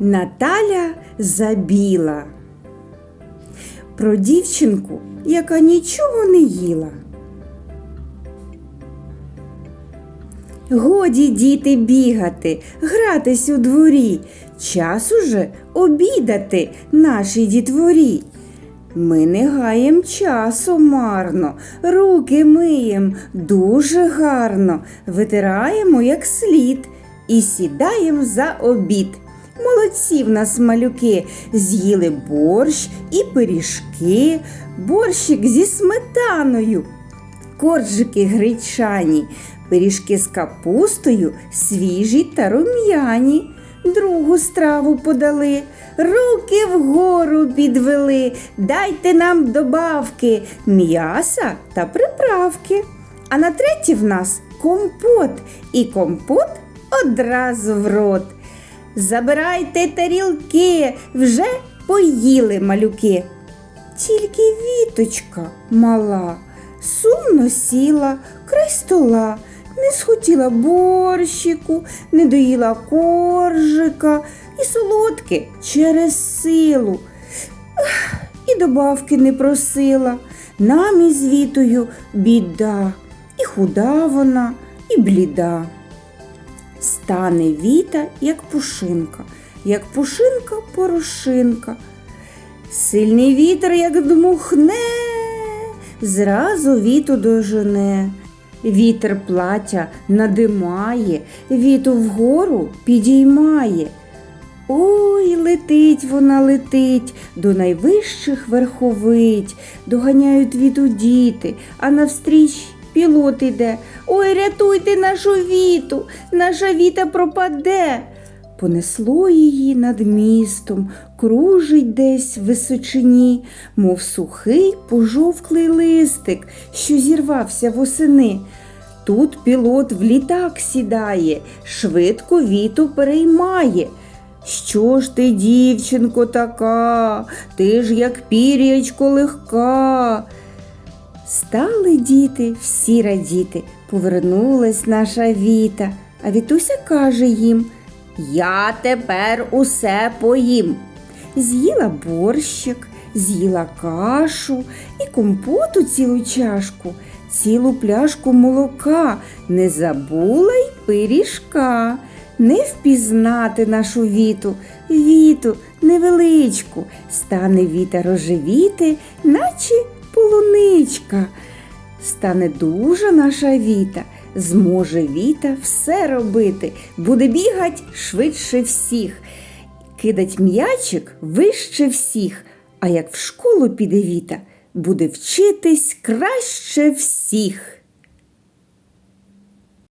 Наталя забіла. Про дівчинку, яка нічого не їла. Годі діти бігати, гратись у дворі. Час уже обідати нашій дітворі. Ми не гаєм часу марно, руки миєм дуже гарно, витираємо як слід і сідаєм за обід. Молодці в нас малюки, з'їли борщ і пиріжки, борщик зі сметаною, коржики гречані, пиріжки з капустою, свіжі та рум'яні. Другу страву подали, руки вгору підвели, дайте нам добавки, м'яса та приправки. А на третє в нас компот, і компот одразу в рот. Забирайте тарілки, вже поїли малюки. Тільки віточка мала, сумно сіла край стола, не схотіла борщику, не доїла коржика і солодке через силу. І добавки не просила. Нам із вітою біда, і худа вона, і бліда. Стане віта, як пушинка, як пушинка порошинка. Сильний вітер, як дмухне, зразу віту дожене. Вітер плаття надимає, віту вгору підіймає. Ой, летить вона летить до найвищих верховить, доганяють віту діти, а навстріч пілот іде. Ой, рятуйте нашу віту, наша віта пропаде. Понесло її над містом, кружить десь в височині, мов сухий пожовклий листик, що зірвався восени. Тут пілот в літак сідає, швидко віту переймає. Що ж ти, дівчинко, така, ти ж як пір'ячко легка. Стали діти, всі радіти, повернулась наша віта, а Вітуся каже їм Я тепер усе поїм. З'їла борщик, з'їла кашу і компоту цілу чашку, цілу пляшку молока, не забула й пиріжка. Не впізнати нашу віту, віту невеличку, стане віта рожевіти, наче полуничка. Стане дуже наша віта, зможе віта все робити, буде бігать швидше всіх, кидать м'ячик вище всіх. А як в школу піде віта, буде вчитись краще всіх.